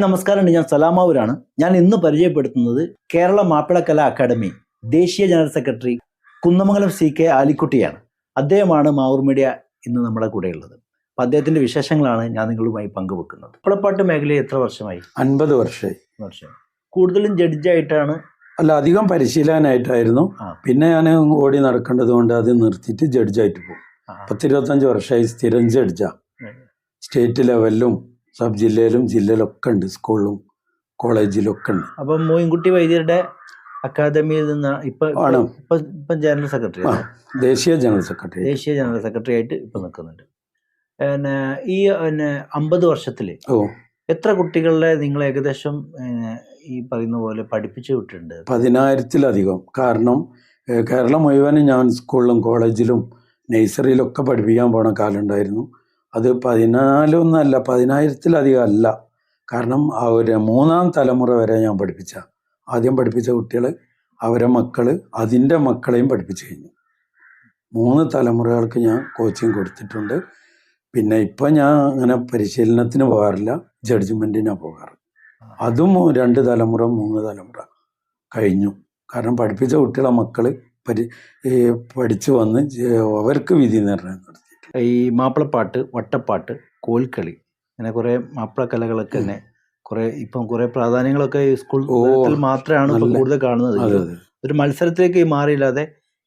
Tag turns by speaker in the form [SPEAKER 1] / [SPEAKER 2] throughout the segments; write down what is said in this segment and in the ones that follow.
[SPEAKER 1] നമസ്കാരമുണ്ട്. ഞാൻ സലാമാവൂരാണ്. ഞാൻ ഇന്ന് പരിചയപ്പെടുത്തുന്നത് കേരള മാപ്പിള മാപ്പിളക്കല അക്കാദമി ദേശീയ general secretary Kunnamangalam C K ആലിക്കുട്ടിയാണ്. അദ്ദേഹമാണ് മാവൂർ മീഡിയ ഇന്ന് നമ്മുടെ കൂടെയുള്ളത്. അപ്പം അദ്ദേഹത്തിന്റെ വിശേഷങ്ങളാണ് ഞാൻ നിങ്ങളുമായി പങ്കുവെക്കുന്നത്. പുളപ്പാട്ട് മേഖലയിൽ എത്ര വർഷമായി?
[SPEAKER 2] അൻപത് വർഷമായി.
[SPEAKER 1] വർഷം. കൂടുതലും ജഡ്ജായിട്ടാണ്?
[SPEAKER 2] അല്ല അധികം പരിശീലനായിട്ടായിരുന്നു പിന്നെ ഞാൻ ഓടി നടക്കേണ്ടത് കൊണ്ട് അത് നിർത്തിയിട്ട് ജഡ്ജായിട്ട് പോകും. പത്തിരുപത്തഞ്ച് വർഷമായി സ്ഥിരം ജഡ്ജാ. സ്റ്റേറ്റ് ലെവലിലും സബ് ജില്ലയിലും ജില്ലയിലൊക്കെ ഉണ്ട് സ്കൂളിലും കോളേജിലും ഒക്കെ ഉണ്ട്
[SPEAKER 1] അപ്പം മോയിൻകുട്ടി വൈദ്യരുടെ അക്കാദമിയിൽ നിന്ന് ഇപ്പൊ ഇപ്പൊ-
[SPEAKER 2] ആണ്.
[SPEAKER 1] ഇപ്പൊ ഇപ്പൊ ജനറൽ സെക്രട്ടറി
[SPEAKER 2] ആ, ദേശീയ ജനറൽ സെക്രട്ടറി.
[SPEAKER 1] ദേശീയ ജനറൽ സെക്രട്ടറി ആയിട്ട് ഇപ്പൊ നിൽക്കുന്നുണ്ട്. പിന്നെ ഈ പിന്നെ അമ്പത് വർഷത്തിൽ
[SPEAKER 2] ഓ.
[SPEAKER 1] എത്ര കുട്ടികളെ നിങ്ങൾ ഏകദേശം ഈ പറയുന്ന പോലെ പഠിപ്പിച്ചു വിട്ടിട്ടുണ്ട്?
[SPEAKER 2] പതിനായിരത്തിലധികം. കാരണം ഏഹ്, കേരളം മുഴുവനും ഞാൻ സ്കൂളിലും കോളേജിലും നഴ്സറിയിലൊക്കെ പഠിപ്പിക്കാൻ പോണ കാലം ഉണ്ടായിരുന്നു. അത് പതിനാലൊന്നല്ല പതിനായിരത്തിലധികം അല്ല. കാരണം ഒരു മൂന്നാം തലമുറ വരെ ഞാൻ പഠിപ്പിച്ച ആദ്യം പഠിപ്പിച്ച കുട്ടികൾ അവരെ മക്കൾ അതിന്റെ മക്കളെയും പഠിപ്പിച്ചു കഴിഞ്ഞു. മൂന്ന് തലമുറകൾക്ക് ഞാൻ കോച്ചിങ് കൊടുത്തിട്ടുണ്ട്. പിന്നെ ഇപ്പം ഞാൻ അങ്ങനെ പരിശീലനത്തിന് പോകാറില്ല ജഡ്ജ്മെന്റിനാണ് പോകാറ്. അതും രണ്ട് തലമുറ മൂന്ന് തലമുറ കഴിഞ്ഞു. കാരണം പഠിപ്പിച്ച കുട്ടികളെ മക്കൾ പരി പഠിച്ചു വന്ന് അവർക്ക് വിധി നിർണയം നടത്തി.
[SPEAKER 1] ഈ മാപ്പിളപ്പാട്ട് വട്ടപ്പാട്ട് കോൽക്കളി അങ്ങനെ കുറെ മാപ്പിള കലകളൊക്കെ തന്നെ കുറെ ഇപ്പം കുറെ പ്രാധാന്യങ്ങളൊക്കെ ഈ സ്കൂൾ തലത്തിൽ മാത്രമാണ് ഇപ്പം കൂടുതൽ കാണുന്നത്. ഒരു മത്സരത്തിലേക്ക് മാറിയില്ലാതെ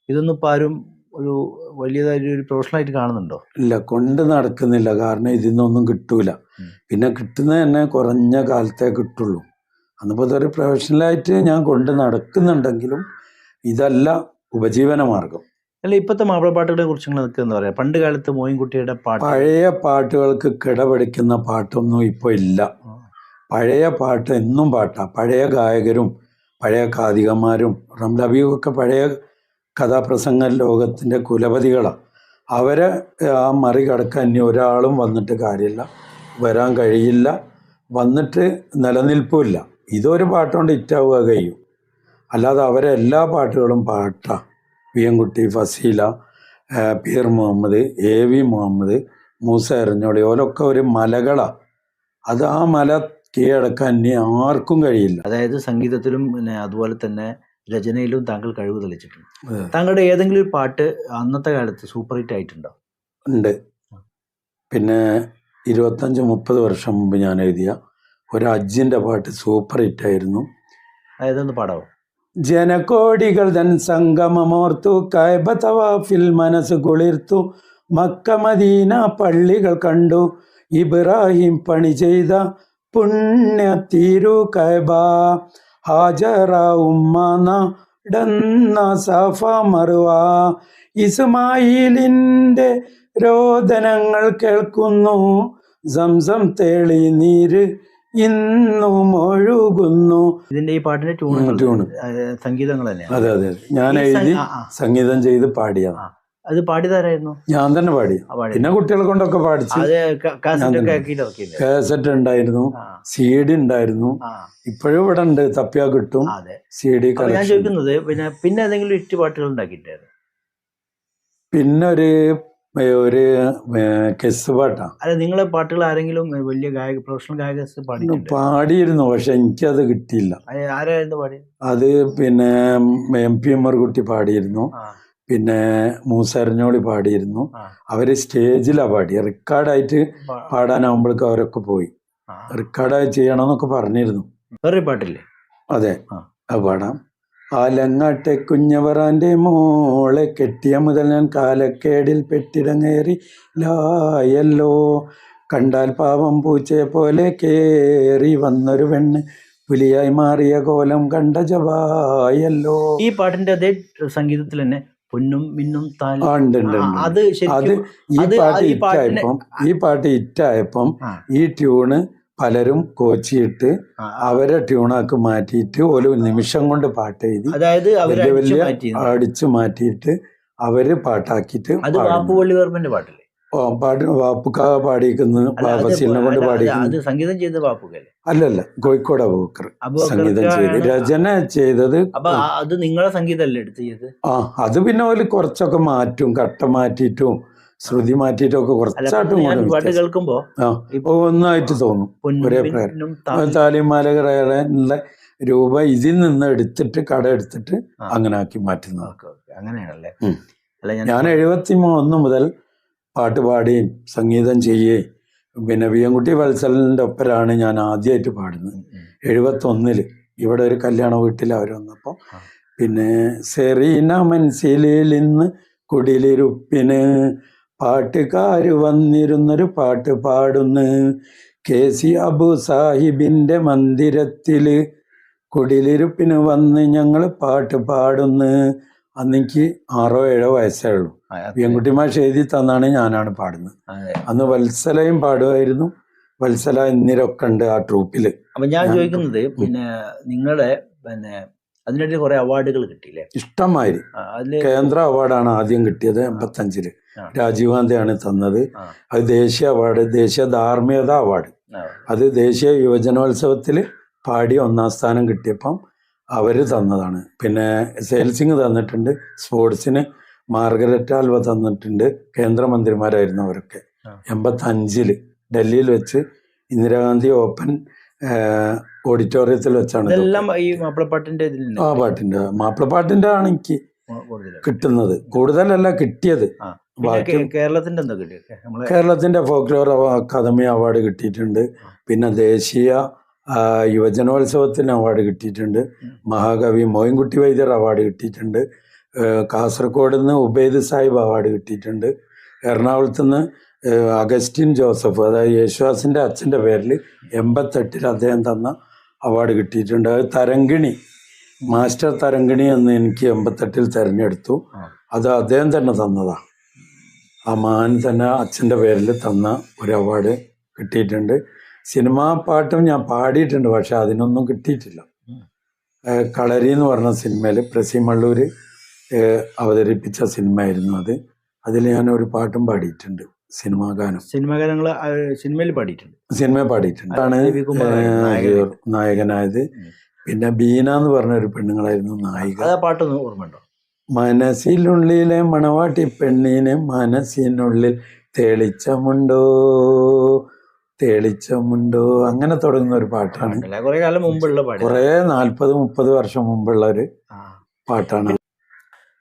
[SPEAKER 1] ഇതൊന്നും ഇപ്പൊ ആരും ഒരു വലിയതായിട്ട് ഒരു പ്രൊഫഷണലായിട്ട് കാണുന്നുണ്ടോ?
[SPEAKER 2] ഇല്ല കൊണ്ട് നടക്കുന്നില്ല. കാരണം ഇതിൽ നിന്നൊന്നും കിട്ടൂല പിന്നെ കിട്ടുന്നത് തന്നെ കുറഞ്ഞ കാലത്തേ കിട്ടുള്ളൂ. അന്നിപ്പോൾ ഇതൊരു പ്രൊഫഷണലായിട്ട് ഞാൻ കൊണ്ട് നടക്കുന്നുണ്ടെങ്കിലും ഇതല്ല ഉപജീവന മാർഗം.
[SPEAKER 1] അല്ല ഇപ്പോഴത്തെ മാപ്പിളപ്പാട്ടുകളെ കുറിച്ച് നിങ്ങൾക്ക് എന്താ പറയുക പണ്ട് കാലത്ത് മോയിൻകുട്ടിയുടെ പാട്ട്
[SPEAKER 2] പഴയ പാട്ടുകൾക്ക് കിടപിടിക്കുന്ന പാട്ടൊന്നും ഇപ്പോൾ ഇല്ല. പഴയ പാട്ട് എന്നും പാട്ടാ. പഴയ ഗായകരും പഴയ കാതികന്മാരും റംലബിയൊക്കെ പഴയ കഥാപ്രസംഗ ലോകത്തിന്റെ കുലപതികളാണ് അവരെ ആ മറികടക്കാൻ ഇനി ഒരാളും വന്നിട്ട് കാര്യമില്ല. വരാൻ കഴിയില്ല. വന്നിട്ട് നിലനിൽപ്പില്ല ഇതൊരു പാട്ടുകൊണ്ട് ഇറ്റാവുക കഴിയും. അല്ലാതെ അവരെ എല്ലാ പാട്ടുകളും പാട്ടാ കുട്ടി ഫസീല പീർ മുഹമ്മദ് എ വി മുഹമ്മദ് മൂസ എറിഞ്ഞോളി ഓരൊക്കെ ഒരു മലകളാണ് അത് ആ മല കീഴടക്കാൻ ഇനി ആർക്കും കഴിയില്ല.
[SPEAKER 1] അതായത് സംഗീതത്തിലും പിന്നെ അതുപോലെ തന്നെ രചനയിലും താങ്കൾ കഴിവ് തെളിച്ചിട്ടുണ്ട്. താങ്കളുടെ ഏതെങ്കിലും ഒരു പാട്ട് അന്നത്തെ കാലത്ത് സൂപ്പർ ഹിറ്റ് ആയിട്ടുണ്ടോ?
[SPEAKER 2] ഉണ്ട്. പിന്നെ ഇരുപത്തഞ്ച് മുപ്പത് വർഷം മുമ്പ് ഞാൻ എഴുതിയ ഒരു അജ്ജിന്റെ പാട്ട് സൂപ്പർ ഹിറ്റ് ആയിരുന്നു.
[SPEAKER 1] അതായത് ഒന്ന് പാടാവോ?
[SPEAKER 2] ജനകോടികൾ തൻ സംഗമമോർത്തു കൈബതവാഫിൽ മനസ്സ് കുളിർത്തു. മക്ക മദീന പള്ളികൾ കണ്ടു ഇബ്രാഹിം പണി ചെയ്ത പുണ്യ തീരു കൈബ ഹാജറ സഫ മറുവ. ഇസ്മായിലിന്റെ രോദനങ്ങൾ കേൾക്കുന്നു. സംസം തേളി നീര് ഇന്നും ഒഴുകുന്നു.
[SPEAKER 1] ഇതിന്റെ ഈ പാട്ടിന്റെ ട്യൂൺ
[SPEAKER 2] ട്യൂൺ
[SPEAKER 1] സംഗീതങ്ങൾ തന്നെയാണ്
[SPEAKER 2] അതെ അതെ ഞാൻ എഴുതി. സംഗീതം ചെയ്ത് പാടിയതാണ്
[SPEAKER 1] അത് പാടിയതാരായിരുന്നു?
[SPEAKER 2] ഞാൻ തന്നെ പാടി. പിന്നെ കുട്ടികളെ കൊണ്ടൊക്കെ പാടിച്ചു
[SPEAKER 1] കാസറ്റ്
[SPEAKER 2] ഉണ്ടായിരുന്നു സി ഡി ഉണ്ടായിരുന്നു. ഇപ്പോഴും ഇവിടെ ഉണ്ട് തപ്പിയാ കിട്ടും. സി ഡി
[SPEAKER 1] ഞാൻ ചോദിക്കുന്നത് പിന്നെ പിന്നെ ഏതെങ്കിലും ഇറ്റ് പാട്ടുകൾ ഉണ്ടാക്കിയിട്ടായിരുന്നു?
[SPEAKER 2] പിന്നെ ഒരു ഒരു കെസ് പാട്ടാണ്
[SPEAKER 1] അല്ല നിങ്ങളെ പാട്ടുകൾ ആരെങ്കിലും വലിയ ഗായക പ്രൊഫഷണൽ ഗായക
[SPEAKER 2] പാടിയിരുന്നു പക്ഷെ എനിക്കത് കിട്ടിയില്ല.
[SPEAKER 1] ആരായിരുന്നു പാടി
[SPEAKER 2] അത് പിന്നെ എം പി എം കുട്ടി പാടിയിരുന്നു. പിന്നെ മൂസരഞ്ഞോളി പാടിയിരുന്നു. അവർ സ്റ്റേജിലാണ് പാടി റെക്കോർഡായിട്ട്
[SPEAKER 1] പാടാനാകുമ്പോഴേക്കും
[SPEAKER 2] പാടാനാവുമ്പോഴേക്കും അവരൊക്കെ പോയി. റെക്കോർഡായി ചെയ്യണമെന്നൊക്കെ പറഞ്ഞിരുന്നു.
[SPEAKER 1] വേറെ പാട്ടില്ലേ?
[SPEAKER 2] അതെ. അത് പാടാം. ആലങ്ങാട്ടെ കുഞ്ഞവറാന്റെ മോളെ കെട്ടിയ മുതൽ ഞാൻ കാലക്കേടിൽ പെട്ടിടങ്ങേറി ലായല്ലോ. കണ്ടാൽ പാവം പൂച്ചയെ പോലെ കേറി വന്നൊരു പെണ്ണ് പുലിയായി മാറിയ കോലം കണ്ട ജവായല്ലോ.
[SPEAKER 1] ഈ പാട്ടിന്റെ അതേ സംഗീതത്തിൽ തന്നെ പൊന്നും മിന്നും. അത്
[SPEAKER 2] ഈ പാട്ട് ഹിറ്റായപ്പം ഈ പാട്ട് ഹിറ്റായപ്പം ഈ ട്യൂണ് പലരും കോച്ചിയിട്ട്. അവരെ ട്യൂണാക്കി മാറ്റിയിട്ട് ഒരു നിമിഷം കൊണ്ട് പാട്ട് എഴുതി
[SPEAKER 1] അതായത്
[SPEAKER 2] വലിയ വലിയ അടിച്ചു മാറ്റിയിട്ട് അവർ പാട്ടാക്കിയിട്ട്
[SPEAKER 1] അത് വാപ്പുപള്ളി വർമ്മന്റെ പാട്ടല്ലേ?
[SPEAKER 2] ഓ പാട്ട് വാപ്പുക്ക പാടിയിരിക്കുന്നത് കൊണ്ട്
[SPEAKER 1] അത് സംഗീതം ചെയ്ത വാപ്പുകല്ലേ
[SPEAKER 2] അല്ലല്ല കോഴിക്കോട് അബൂക്കർ സംഗീതം ചെയ്ത് രചന ചെയ്തത്
[SPEAKER 1] അത് നിങ്ങളെ സംഗീതമല്ലേ എടുത്ത് ചെയ്ത്
[SPEAKER 2] ആ അത് പിന്നെ ഒരു കുറച്ചൊക്കെ മാറ്റും കട്ട മാറ്റിയിട്ടും ശ്രുതി മാറ്റിയിട്ടൊക്കെ കുറച്ചായിട്ട്
[SPEAKER 1] പാട്ട്. കേൾക്കുമ്പോ ഇപ്പൊ
[SPEAKER 2] ഒന്നായിട്ട് തോന്നും. ഒരേ പ്രകാരം
[SPEAKER 1] പൊന്നും താ-
[SPEAKER 2] താലിമാലകളുടെ രൂപ ഇതിൽ നിന്ന് എടുത്തിട്ട് കട എടുത്തിട്ട് അങ്ങനെ ആക്കി മാറ്റുന്നത്.
[SPEAKER 1] അങ്ങനെയാണല്ലേ? ഞാൻ
[SPEAKER 2] എഴുപത്തി മൂന്ന് മുതൽ പാട്ട് പാടുകയും സംഗീതം ചെയ്യുകയും പിന്നെ വിയൻകുട്ടി വത്സലിന്റെ ഒപ്പരാണ് ഞാൻ ആദ്യമായിട്ട് പാടുന്നത്.
[SPEAKER 1] എഴുപത്തി
[SPEAKER 2] ഒന്നിൽ ഇവിടെ ഒരു കല്യാണ വീട്ടിൽ അവർ വന്നപ്പോൾ
[SPEAKER 1] ആ.
[SPEAKER 2] പിന്നെ സെറീന മനസ്സിലിൽ ഇന്ന് കുടിലിരുപ്പിന് പാട്ടുകാര് വന്നിരുന്നൊരു പാട്ട് പാടുന്നു. കെ. സി. അബു സാഹിബിന്റെ മന്ദിരത്തിൽ കുടിലിരുപ്പിന് വന്ന് ഞങ്ങൾ പാട്ട് പാടുന്നു. അന്നെനിക്ക് ആറോ ഏഴോ വയസ്സേ ഉള്ളൂ.
[SPEAKER 1] പെൺകുട്ടി
[SPEAKER 2] മാഷ് എഴുതി തന്നാണ് ഞാനാണ് പാടുന്നത്. അന്ന് വത്സലയും പാടുമായിരുന്നു. വത്സല എന്നിരൊക്കെ ഉണ്ട് ആ ട്രൂപ്പിൽ
[SPEAKER 1] അപ്പൊ ഞാൻ ചോദിക്കുന്നത് പിന്നെ നിങ്ങളെ പിന്നെ അതിനിടയിൽ കുറെ അവാർഡുകൾ കിട്ടിയില്ലേ?
[SPEAKER 2] ഇഷ്ടമായി. കേന്ദ്ര അവാർഡാണ് ആദ്യം കിട്ടിയത്
[SPEAKER 1] എൺപത്തഞ്ചിൽ.
[SPEAKER 2] രാജീവ് ഗാന്ധിയാണ് തന്നത്. അത് ദേശീയ അവാർഡ് ദേശീയ ധാർമ്മികത അവാർഡ്. അത് ദേശീയ യുവജനോത്സവത്തിൽ പാടി ഒന്നാം സ്ഥാനം കിട്ടിയപ്പം അവർ തന്നതാണ്. പിന്നെ സെയിൽസിങ് തന്നിട്ടുണ്ട് സ്പോർട്സിന് മാർഗരറ്റ് ആൽവ തന്നിട്ടുണ്ട് കേന്ദ്രമന്ത്രിമാരായിരുന്നു അവരൊക്കെ.
[SPEAKER 1] ആ.
[SPEAKER 2] എൺപത്തഞ്ചിൽ ഡൽഹിയിൽ വെച്ച് ഇന്ദിരാഗാന്ധി ഓപ്പൺ ഓഡിറ്റോറിയത്തിൽ വെച്ചാണ്.
[SPEAKER 1] ഈ മാപ്പിളപ്പാട്ടിന്റെ
[SPEAKER 2] ആ പാട്ടിന്റെ മാപ്പിളപ്പാട്ടിന്റെ ആണ് എനിക്ക് കിട്ടുന്നത്. കൂടുതലല്ല കിട്ടിയത്.
[SPEAKER 1] കേരളത്തിന്റെ
[SPEAKER 2] കേരളത്തിന്റെ ഫോക്ലോർ അക്കാദമി അവാർഡ് കിട്ടിയിട്ടുണ്ട്. പിന്നെ ദേശീയ യുവജനോത്സവത്തിന് അവാർഡ് കിട്ടിയിട്ടുണ്ട്. മഹാകവി മോയിൻകുട്ടി വൈദ്യർ അവാർഡ് കിട്ടിയിട്ടുണ്ട്. കാസർഗോഡ് നിന്ന് ഉബൈദ് സാഹിബ് അവാർഡ് കിട്ടിയിട്ടുണ്ട്. എറണാകുളത്ത് നിന്ന് അഗസ്റ്റിൻ ജോസഫ് അതായത് യേശുദാസിന്റെ അച്ഛന്റെ പേരിൽ എൺപത്തെട്ടിൽ അദ്ദേഹം തന്ന അവാർഡ് കിട്ടിയിട്ടുണ്ട്. അത് തരങ്കിണി മാസ്റ്റർ തരങ്കിണി എന്ന് എനിക്ക് എൺപത്തെട്ടിൽ തിരഞ്ഞെടുത്തു. അത് അദ്ദേഹം തന്നെ തന്നതാ. ആ മാൻ തന്നെ അച്ഛന്റെ പേരിൽ തന്ന ഒരു അവാർഡ് കിട്ടിയിട്ടുണ്ട്. സിനിമാ പാട്ടും ഞാൻ പാടിയിട്ടുണ്ട് പക്ഷെ അതിനൊന്നും കിട്ടിയിട്ടില്ല. കളരി എന്ന് പറഞ്ഞ സിനിമയിൽ പ്രസിമള്ളൂർ അവതരിപ്പിച്ച സിനിമയായിരുന്നു അത്. അതിൽ ഞാൻ ഒരു പാട്ടും പാടിയിട്ടുണ്ട് സിനിമാ ഗാനം.
[SPEAKER 1] സിനിമാ ഗാനങ്ങൾ സിനിമയിൽ പാടിയിട്ടുണ്ട്.
[SPEAKER 2] സിനിമ പാടിയിട്ടുണ്ട്. ആണ്. നായകനായത്. പിന്നെ ബീന എന്ന് പറഞ്ഞ ഒരു പെണ്ണുങ്ങളായിരുന്നു നായിക.
[SPEAKER 1] പാട്ടൊന്ന് ഓർമ്മയുണ്ടോ?
[SPEAKER 2] മനസ്സിനുള്ളിലെ മണവാട്ടി പെണ്ണിന് മനസ്സിനുള്ളിൽ തെളിച്ചമുണ്ടോ? തെളിച്ചമുണ്ടോ? അങ്ങനെ തുടങ്ങുന്ന ഒരു പാട്ടാണ്.
[SPEAKER 1] കുറെ കാലം മുമ്പുള്ള പാടി
[SPEAKER 2] കുറേ നാൽപ്പത് മുപ്പത് വർഷം മുമ്പുള്ള ഒരു പാട്ടാണ്.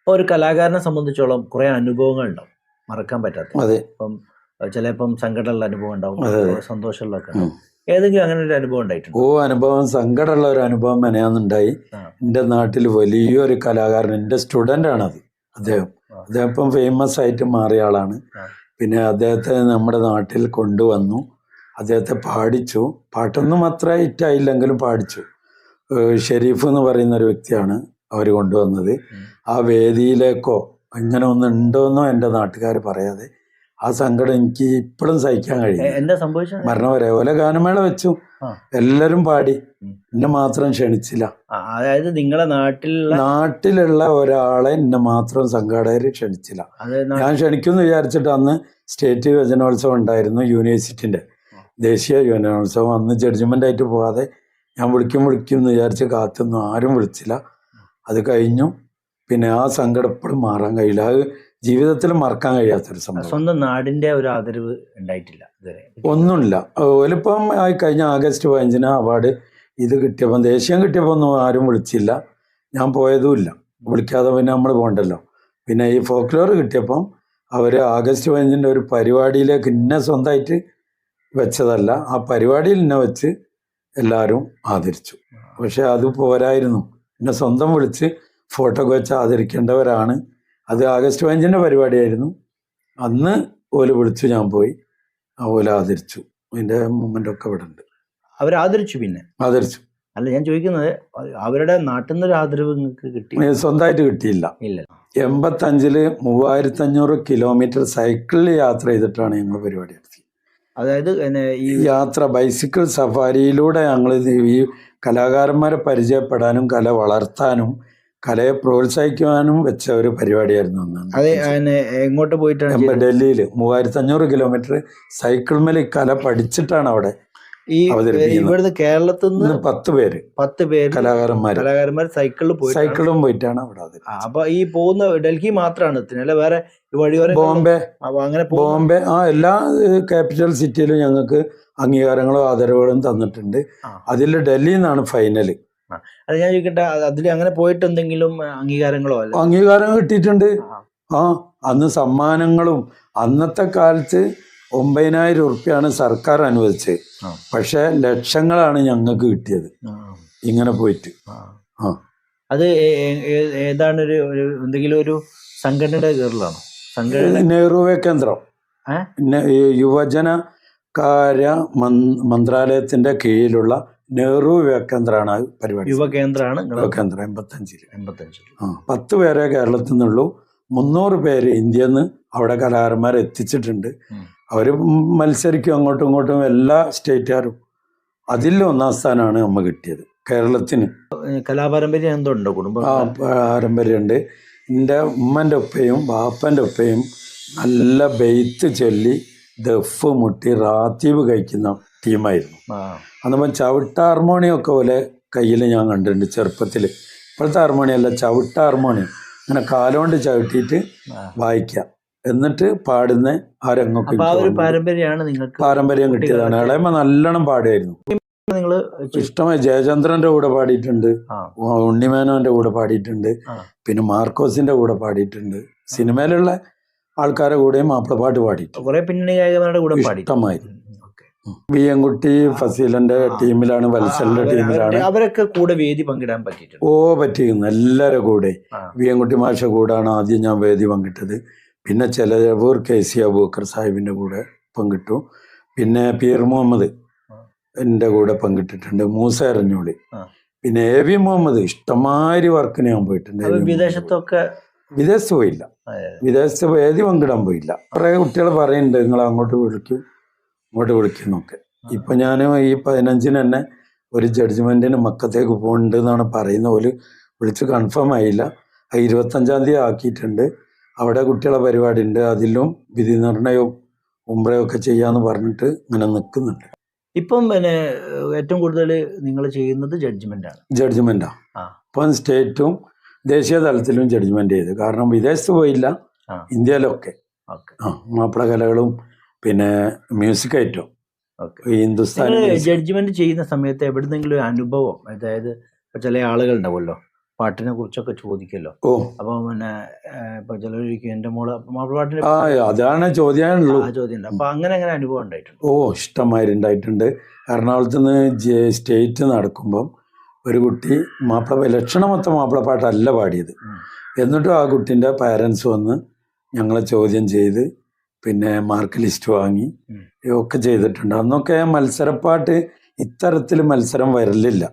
[SPEAKER 1] ഒരു കലാകാരനെ സംബന്ധിച്ചോളം കുറെ അനുഭവങ്ങൾ ഉണ്ടാവും. മറക്കാൻ പറ്റാത്ത.
[SPEAKER 2] അതെ.
[SPEAKER 1] ഇപ്പം ചിലപ്പം സങ്കടമുള്ള അനുഭവം ഉണ്ടാവും. സന്തോഷമുള്ള. ഏതെങ്കിലും അങ്ങനെ ഒരു അനുഭവം ഉണ്ടായിട്ടുണ്ട്?
[SPEAKER 2] ഓ അനുഭവം സങ്കടമുള്ള ഒരു അനുഭവം മെനയാന്നുണ്ടായി. എന്റെ നാട്ടിൽ വലിയൊരു കലാകാരൻ എന്റെ സ്റ്റുഡന്റ് അത് അദ്ദേഹം. അദ്ദേഹം ഇപ്പം ഫേമസ് ആയിട്ട് മാറിയ ആളാണ്. പിന്നെ അദ്ദേഹത്തെ നമ്മുടെ നാട്ടിൽ കൊണ്ടുവന്നു. അദ്ദേഹത്തെ പാടിച്ചു. പാട്ടൊന്നും അത്ര ഹിറ്റായില്ലെങ്കിലും പാടിച്ചു. ഷെരീഫ് എന്ന് പറയുന്ന ഒരു വ്യക്തിയാണ് അവർ കൊണ്ടുവന്നത്. ആ വേദിയിലേക്കോ ഇങ്ങനെ ഒന്നും എന്നോ എന്റെ നാട്ടുകാർ പറയാതെ ആ സങ്കടം എനിക്ക് ഇപ്പോഴും സഹിക്കാൻ കഴിയും
[SPEAKER 1] എന്താ സംഭവിച്ചത്?
[SPEAKER 2] മരണം വരെ ഓലെ ഗാനമേള വെച്ചു. എല്ലാരും പാടി. എന്നെ മാത്രം ക്ഷണിച്ചില്ല.
[SPEAKER 1] അതായത് നിങ്ങളെ നാട്ടിലുള്ള
[SPEAKER 2] നാട്ടിലുള്ള ഒരാളെ എന്നെ മാത്രം സംഘാടകര് ക്ഷണിച്ചില്ല. ഞാൻ ക്ഷണിക്കുമെന്ന് വിചാരിച്ചിട്ട് അന്ന് സ്റ്റേറ്റ് യുവജനോത്സവം ഉണ്ടായിരുന്നു യൂണിവേഴ്സിറ്റിന്റെ ദേശീയ യുവജനോത്സവം. അന്ന് ജഡ്ജ്മെന്റ് ആയിട്ട് പോകാതെ ഞാൻ വിളിക്കും വിളിക്കും എന്ന് വിചാരിച്ച് കാത്തൊന്നും ആരും വിളിച്ചില്ല. അത് കഴിഞ്ഞു. പിന്നെ ആ സങ്കടം എപ്പോഴും മാറാൻ കഴിയില്ല. അത് ജീവിതത്തിൽ മറക്കാൻ കഴിയാത്തൊരു സംഭവം.
[SPEAKER 1] സ്വന്തം നാടിന്റെ ഒരു ആദരവ് ഉണ്ടായിട്ടില്ല ഇതുവരെ.
[SPEAKER 2] ഒന്നുമില്ല. ഒലിപ്പം ആയി കഴിഞ്ഞ ആഗസ്റ്റ് പതിനഞ്ചിന് അവാർഡ് ഇത് കിട്ടിയപ്പം ദേശീയം കിട്ടിയപ്പോൾ ഒന്നും ആരും വിളിച്ചില്ല. ഞാൻ പോയതുമില്ല വിളിക്കാതെ പിന്നെ നമ്മൾ പോകണ്ടല്ലോ. പിന്നെ ഈ ഫോക്ലോർ കിട്ടിയപ്പം അവർ ആഗസ്റ്റ് പതിനഞ്ചിന്റെ ഒരു പരിപാടിയിലേക്ക് ഇന്നെ സ്വന്തമായിട്ട് വെച്ചതല്ല. ആ പരിപാടിയിൽ എന്നെ വെച്ച് എല്ലാവരും ആദരിച്ചു. പക്ഷെ അത് പോരായിരുന്നു. എന്നെ സ്വന്തം വിളിച്ച് ഫോട്ടോ വെച്ച് ആദരിക്കേണ്ടവരാണ്. അത് ആഗസ്റ്റ് പതിനഞ്ചിന്റെ പരിപാടിയായിരുന്നു. അന്ന് ഓൽ വിളിച്ചു ഞാൻ പോയി. ആ ഓല ആദരിച്ചു. അതിന്റെ മൂമെന്റ് ഒക്കെ ഇവിടെ ഉണ്ട്
[SPEAKER 1] അവർ ആദരിച്ചു പിന്നെ?
[SPEAKER 2] ആദരിച്ചു.
[SPEAKER 1] അല്ല ഞാൻ ചോദിക്കുന്നത് അവരുടെ നാട്ടിൽ നിന്ന് ഒരു ആദരവ് നിങ്ങൾക്ക് കിട്ടി?
[SPEAKER 2] സ്വന്തമായിട്ട് കിട്ടിയില്ല.
[SPEAKER 1] ഇല്ല.
[SPEAKER 2] എൺപത്തഞ്ചിൽ മൂവായിരത്തി അഞ്ഞൂറ് കിലോമീറ്റർ സൈക്കിളിൽ യാത്ര ചെയ്തിട്ടാണ് ഞങ്ങൾ പരിപാടി നടത്തിയത്.
[SPEAKER 1] അതായത് ഈ
[SPEAKER 2] യാത്ര ബൈസിക്കിൾ സഫാരിയിലൂടെ ഞങ്ങൾ ഈ കലാകാരന്മാരെ പരിചയപ്പെടാനും കല വളർത്താനും കലയെ പ്രോത്സാഹിക്കുവാനും വെച്ച ഒരു പരിപാടിയായിരുന്നു അന്ന്.
[SPEAKER 1] അതെ എങ്ങോട്ട് പോയിട്ടാണ്
[SPEAKER 2] ഡൽഹിയിൽ മൂവായിരത്തി അഞ്ഞൂറ് കിലോമീറ്റർ സൈക്കിൾ ഈ കല പഠിച്ചിട്ടാണ് അവിടെ
[SPEAKER 1] ഈ. ഇവിടുന്ന് കേരളത്തിൽ നിന്ന്
[SPEAKER 2] പത്ത് പേര്
[SPEAKER 1] പത്ത് പേര്
[SPEAKER 2] കലാകാരന്മാർ
[SPEAKER 1] കലാകാരന്മാർ സൈക്കിളിൽ പോയി
[SPEAKER 2] സൈക്കിളും പോയിട്ടാണ് അവിടെ
[SPEAKER 1] അപ്പൊ ഈ പോകുന്ന ഡൽഹി മാത്രമാണ് അല്ലെ? വേറെ വഴി വഴിയോര
[SPEAKER 2] ബോംബെ.
[SPEAKER 1] അങ്ങനെ
[SPEAKER 2] ബോംബെ ആ എല്ലാ ക്യാപിറ്റൽ സിറ്റിയിലും ഞങ്ങൾക്ക് അംഗീകാരങ്ങളും ആദരവുകളും തന്നിട്ടുണ്ട്. അതിൽ ഡൽഹിന്നാണ് നിന്നാണ് ഫൈനൽ
[SPEAKER 1] അത് ഞാൻ ചോദിക്കട്ടെ അതിൽ അങ്ങനെ പോയിട്ട് എന്തെങ്കിലും അംഗീകാരങ്ങളോ അല്ല?
[SPEAKER 2] അംഗീകാരം കിട്ടിയിട്ടുണ്ട്.
[SPEAKER 1] ആ.
[SPEAKER 2] അന്ന് സമ്മാനങ്ങളും അന്നത്തെ കാലത്ത് ഒമ്പതിനായിരം ഉറുപ്പ്യാണ് സർക്കാർ അനുവദിച്ചത്. പക്ഷെ ലക്ഷങ്ങളാണ് ഞങ്ങൾക്ക് കിട്ടിയത്. ഇങ്ങനെ പോയിട്ട്.
[SPEAKER 1] അത് ഏതാണ് ഒരു എന്തെങ്കിലും ഒരു സംഘടനയുടെ കീഴിലാണോ? സംഘടന
[SPEAKER 2] നെഹ്റു കേന്ദ്രം. യുവജന കാര്യ മന്ത്രാലയത്തിന്റെ കീഴിലുള്ള നെഹ്റു യുവകേന്ദ്രമാണ് പരിപാടി.
[SPEAKER 1] യുവകേന്ദ്രമാണ്
[SPEAKER 2] യുവകേന്ദ്രം എൺപത്തഞ്ചിൽ
[SPEAKER 1] എൺപത്തഞ്ചിൽ
[SPEAKER 2] ആ പത്ത് പേരെ കേരളത്തിൽ നിന്നുള്ളൂ. മുന്നൂറ് പേര് ഇന്ത്യയിൽ നിന്ന് അവിടെ കലാകാരന്മാർ എത്തിച്ചിട്ടുണ്ട്. അവർ മത്സരിക്കും അങ്ങോട്ടും ഇങ്ങോട്ടും എല്ലാ സ്റ്റേറ്റുകാരും. അതിൽ ഒന്നാം സ്ഥാനമാണ് നമ്മ കിട്ടിയത് കേരളത്തിന്.
[SPEAKER 1] കലാപാരമ്പര്യം എന്തുണ്ടോ കുടുംബം
[SPEAKER 2] ആ പാരമ്പര്യമുണ്ട്. എന്റെ ഉമ്മന്റെ ഒപ്പയും ബാപ്പന്റെ ഒപ്പയും നല്ല ബെയ്ത്ത് ചൊല്ലി ദഫ് മുട്ടി റാത്തീവ് കഴിക്കുന്ന ടീമായിരുന്നു. അന്നപ്പം ചവിട്ട ഹാർമോണിയം ഒക്കെ പോലെ കയ്യിൽ ഞാൻ കണ്ടിട്ടുണ്ട് ചെറുപ്പത്തിൽ ഇപ്പോഴത്തെ ഹാർമോണിയം അല്ല ചവിട്ട ഹാർമോണിയം അങ്ങനെ കാലുകൊണ്ട് ചവിട്ടിയിട്ട് വായിക്കാം. എന്നിട്ട് പാടുന്ന ആ രംഗമൊക്കെ പാരമ്പര്യം കിട്ടിയതാണ്. ഇളയമ്മ നല്ലോണം പാടുമായിരുന്നു
[SPEAKER 1] നിങ്ങൾ
[SPEAKER 2] ഇഷ്ടമായി ജയചന്ദ്രന്റെ കൂടെ പാടിയിട്ടുണ്ട്. ഉണ്ണിമേനോന്റെ കൂടെ പാടിയിട്ടുണ്ട്. പിന്നെ മാർക്കോസിന്റെ കൂടെ പാടിയിട്ടുണ്ട്. സിനിമയിലുള്ള ആൾക്കാരുടെ കൂടെയും മാപ്പിളപ്പാട്ട് പാടിയിട്ടുണ്ട്. ഇഷ്ടമായി. വി ഫസീലന്റെ ടീമിലാണ് വത്സലിന്റെ ടീമിലാണ്.
[SPEAKER 1] അവരൊക്കെ കൂടെ വേദി പങ്കിടാൻ പറ്റിയിട്ടുണ്ട്.
[SPEAKER 2] ഓ പറ്റിയിരുന്നു. എല്ലാവരും കൂടെ. എൻകുട്ടി മാഷ കൂടാണ് ആദ്യം ഞാൻ വേദി പങ്കിട്ടത്. പിന്നെ ചിലവൂർ കെ. സി. അബൂക്കർ സാഹിബിന്റെ കൂടെ പങ്കിട്ടു. പിന്നെ പീർ മുഹമ്മദ്. എന്റെ കൂടെ പങ്കിട്ടിട്ടുണ്ട്. മൂസ എറഞ്ഞോളി പിന്നെ എ വി മുഹമ്മദ്. ഇഷ്ടമാതിരി വർക്കിന് ഞാൻ പോയിട്ടുണ്ട്.
[SPEAKER 1] വിദേശത്തൊക്കെ
[SPEAKER 2] വിദേശത്ത് പോയില്ല. വിദേശത്ത് വേദി പങ്കിടാൻ പോയില്ല. കുറേ കുട്ടികൾ പറയുന്നുണ്ട് നിങ്ങൾ അങ്ങോട്ട് വിളിക്കും. ഇങ്ങോട്ട് വിളിക്കുന്നൊക്കെ. ഇപ്പൊ ഞാൻ ഈ പതിനഞ്ചിന് തന്നെ ഒരു ജഡ്ജ്മെന്റിന് മക്കത്തേക്ക് പോകുന്നുണ്ട് എന്നാണ് പറയുന്ന ഒരു വിളിച്ച് കൺഫേം ആയില്ല. ആ ഇരുപത്തഞ്ചാം തീയതി ആക്കിയിട്ടുണ്ട്. അവിടെ കുട്ടികളെ പരിപാടി ഉണ്ട് അതിലും വിധി നിർണയവും ഉംറയും ഒക്കെ ചെയ്യാന്ന് പറഞ്ഞിട്ട് ഇങ്ങനെ നിൽക്കുന്നുണ്ട്
[SPEAKER 1] ഇപ്പം പിന്നെ ഏറ്റവും കൂടുതൽ നിങ്ങൾ ചെയ്യുന്നത് ജഡ്ജ്മെന്റ് ആണ്.
[SPEAKER 2] ജഡ്ജ്മെന്റാ. ഇപ്പം സ്റ്റേറ്റും ദേശീയ തലത്തിലും ജഡ്ജ്മെന്റ് ചെയ്ത്. കാരണം വിദേശത്ത് പോയില്ല. ഇന്ത്യയിലൊക്കെ. മാപ്പിള കലകളും പിന്നെ മ്യൂസിക് ഐറ്റം ഹിന്ദുസ്ഥാനി
[SPEAKER 1] ജഡ്ജ്മെന്റ് ചെയ്യുന്ന സമയത്ത് എവിടുന്നെങ്കിലും ഒരു അനുഭവം അതായത് ചില ആളുകൾ ഉണ്ടാവുമല്ലോ പാട്ടിനെ കുറിച്ചൊക്കെ ചോദിക്കല്ലോ. അപ്പൊ പിന്നെ ഇപ്പൊ ചിലരൊരിക്കും എന്റെ മോൾ മാപ്പിള പാട്ടിന്
[SPEAKER 2] ആ അതാണ്
[SPEAKER 1] ചോദ്യം അപ്പൊ അങ്ങനെ അങ്ങനെ അനുഭവം ഉണ്ടായിട്ടുണ്ട്.
[SPEAKER 2] ഓ ഇഷ്ടമാതിരി ഉണ്ടായിട്ടുണ്ട്. എറണാകുളത്ത് നിന്ന് സ്റ്റേറ്റ് നടക്കുമ്പം ഒരു കുട്ടി മാപ്പിള ലക്ഷണമൊത്ത മാപ്പിളപ്പാട്ടല്ല പാടിയത്. എന്നിട്ടും ആ കുട്ടീന്റെ പാരൻസ് വന്ന് ഞങ്ങളെ ചോദ്യം ചെയ്ത് പിന്നെ മാർക്ക് ലിസ്റ്റ് വാങ്ങി ഒക്കെ ചെയ്തിട്ടുണ്ട്. അന്നൊക്കെ മത്സരപ്പാട്ട് ഇത്തരത്തിൽ മത്സരം വരലില്ല.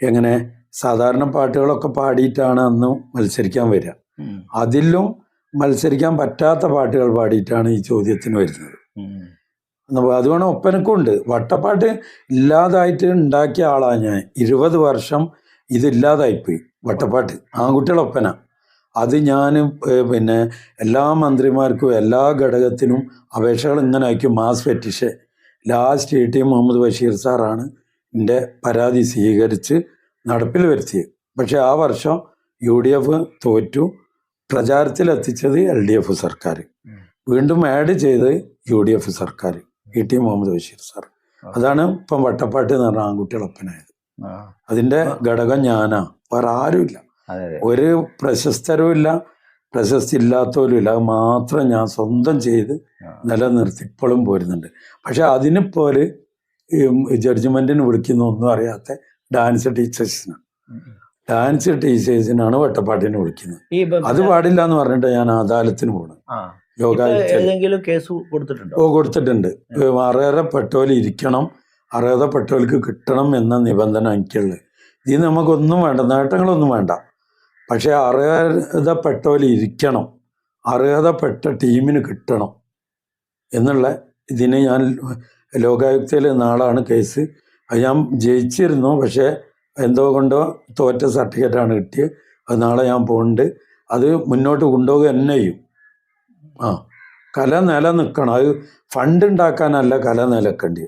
[SPEAKER 2] എങ്ങനെ? സാധാരണ പാട്ടുകളൊക്കെ പാടിയിട്ടാണ് അന്ന് മത്സരിക്കാൻ വരിക. അതിലും മത്സരിക്കാൻ പറ്റാത്ത പാട്ടുകൾ പാടിയിട്ടാണ് ഈ ചോദ്യത്തിന് വരുന്നത്.
[SPEAKER 1] അതുകൊണ്ട്
[SPEAKER 2] ഒപ്പനക്കും അതുകൊണ്ട് ഒപ്പനക്കുണ്ട്. വട്ടപ്പാട്ട് ഇല്ലാതായിട്ട് ഉണ്ടാക്കിയ ആളാണ് ഞാൻ. ഇരുപത് വർഷം ഇതില്ലാതായിപ്പോയി വട്ടപ്പാട്ട്. ആൺകുട്ടികളെ ഒപ്പന. അത് ഞാൻ പിന്നെ എല്ലാ മന്ത്രിമാർക്കും എല്ലാ ഘടകത്തിനും അപേക്ഷകൾ ഇങ്ങനെ അയക്കും. Mass petition. Last E T Muhammad Basheer സാറാണ് എന്റെ പരാതി സ്വീകരിച്ച് നടപ്പിൽ വരുത്തിയത്. പക്ഷേ ആ വർഷം യു ഡി എഫ് തോറ്റു. പ്രചാരത്തിലെത്തിച്ചത് എൽ ഡി എഫ് സർക്കാർ. വീണ്ടും ആഡ് ചെയ്ത് യു ഡി എഫ് സർക്കാർ E T Muhammad Basheer sir. അതാണ് ഇപ്പം വട്ടപ്പാട്ട് എന്ന് പറഞ്ഞ ആൺകുട്ടികളൊപ്പനായത് അതിന്റെ ഘടകം ഞാനാ. വേറെ ആരുമില്ല. ഒരു പ്രശസ്തരും ഇല്ല പ്രശസ്തി ഇല്ലാത്തവരും ഇല്ല. അത് മാത്രം ഞാൻ സ്വന്തം ചെയ്ത്. നിലനിർത്തി ഇപ്പോഴും പോരുന്നുണ്ട്. പക്ഷെ അതിനിപ്പോലെ ജഡ്ജ്മെന്റിന് വിളിക്കുന്ന ഒന്നും അറിയാത്ത ഡാൻസ് ടീച്ചേഴ്സിനാണ്
[SPEAKER 1] ഉം.
[SPEAKER 2] ഡാൻസ് ടീച്ചേഴ്സിനാണ് വട്ടപ്പാട്ടിന് വിളിക്കുന്നത്. അത് പാടില്ല എന്ന് പറഞ്ഞിട്ട് ഞാൻ അദാലത്തിന് പോകണം
[SPEAKER 1] ഏതെങ്കിലും കേസ് കൊടുത്തിട്ടുണ്ടോ?
[SPEAKER 2] ഓ കൊടുത്തിട്ടുണ്ട്. അർഹതപ്പെട്ടവർ ഇരിക്കണം അർഹതപ്പെട്ടവർക്ക് കിട്ടണം എന്ന നിബന്ധന എനിക്കുള്ളത്. ഇത് നമുക്കൊന്നും വേണ്ട നേട്ടങ്ങളൊന്നും വേണ്ട. പക്ഷേ അർഹതപ്പെട്ടവർ ഇരിക്കണം. അർഹതപ്പെട്ട ടീമിന് കിട്ടണം. എന്നുള്ള ഇതിന് ഞാൻ ലോകായുക്തയിൽ നാളാണ് കേസ്. അത് ഞാൻ ജയിച്ചിരുന്നു പക്ഷേ എന്തോ കൊണ്ടോ തോറ്റ സർട്ടിഫിക്കറ്റാണ് കിട്ടിയത്. അത് നാളെ ഞാൻ പോകുന്നുണ്ട് അത് മുന്നോട്ട് കൊണ്ടുപോകുക തന്നെ ചെയ്യും ആ കല നിലനിൽക്കണം. അത് ഫണ്ട് ഉണ്ടാക്കാനല്ല കല നിലക്കേണ്ടി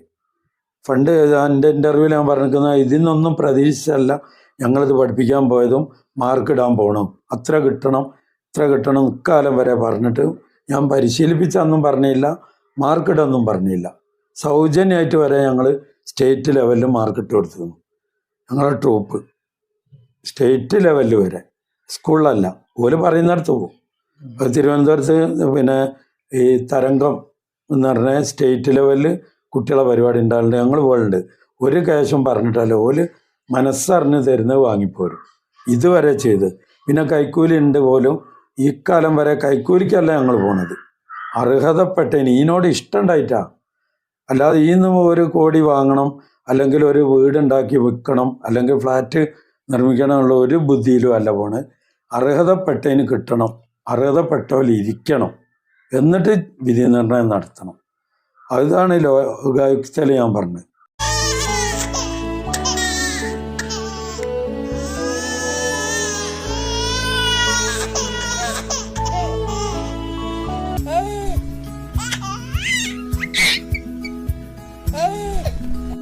[SPEAKER 2] ഫണ്ട് എന്റെ ഇന്റർവ്യൂവിൽ ഞാൻ പറഞ്ഞിരിക്കുന്നത് ഇതിൽ നിന്നൊന്നും പ്രതീക്ഷിച്ചല്ല ഞങ്ങളിത് പഠിപ്പിക്കാൻ പോയതും മാർക്ക് ഇടാൻ പോകണം അത്ര കിട്ടണം ഇത്ര കിട്ടണം ഇക്കാലം വരെ പറഞ്ഞിട്ട് ഞാൻ പരിശീലിപ്പിച്ചൊന്നും പറഞ്ഞില്ല മാർക്ക് ഇടൊന്നും പറഞ്ഞില്ല. സൗജന്യമായിട്ട് വരെ ഞങ്ങൾ സ്റ്റേറ്റ് ലെവലിൽ മാർക്ക് ഇട്ട് കൊടുത്തിരുന്നു. ഞങ്ങളുടെ ട്രൂപ്പ് സ്റ്റേറ്റ് ലെവലിൽ വരെ. സ്കൂളിലല്ല ഓൽ പറയുന്നിടത്ത് പോകും തിരുവനന്തപുരത്ത് പിന്നെ ഈ തരംഗം എന്ന് പറഞ്ഞാൽ സ്റ്റേറ്റ് ലെവലിൽ കുട്ടികളെ പരിപാടി ഉണ്ടാകുന്നുണ്ട് ഞങ്ങൾ പോലുണ്ട് ഒരു ക്യാഷും പറഞ്ഞിട്ടല്ല. ഓൽ മനസ്സറിഞ്ഞ് തരുന്നത് വാങ്ങിപ്പോരും. ഇതുവരെ ചെയ്ത്. പിന്നെ കൈക്കൂലി ഉണ്ട് പോലും ഈ കാലം വരെ കൈക്കൂലിക്കല്ല ഞങ്ങൾ പോണത്. അർഹതപ്പെട്ടതിന് ഈനോട് ഇഷ്ടമുണ്ടായിട്ടാ അല്ലാതെ ഈന്ന് ഒരു കോടി വാങ്ങണം അല്ലെങ്കിൽ ഒരു വീടുണ്ടാക്കി വിൽക്കണം അല്ലെങ്കിൽ ഫ്ലാറ്റ് നിർമ്മിക്കണം എന്നുള്ള ഒരു ബുദ്ധിയിലും അല്ല പോണ്. അർഹതപ്പെട്ടതിന് കിട്ടണം അർഹതപ്പെട്ടവർ ഇരിക്കണം. എന്നിട്ട് വിധി നിർണയം നടത്തണം. അതാണ് ലോകായുക്തയിൽ ഞാൻ പറഞ്ഞത്.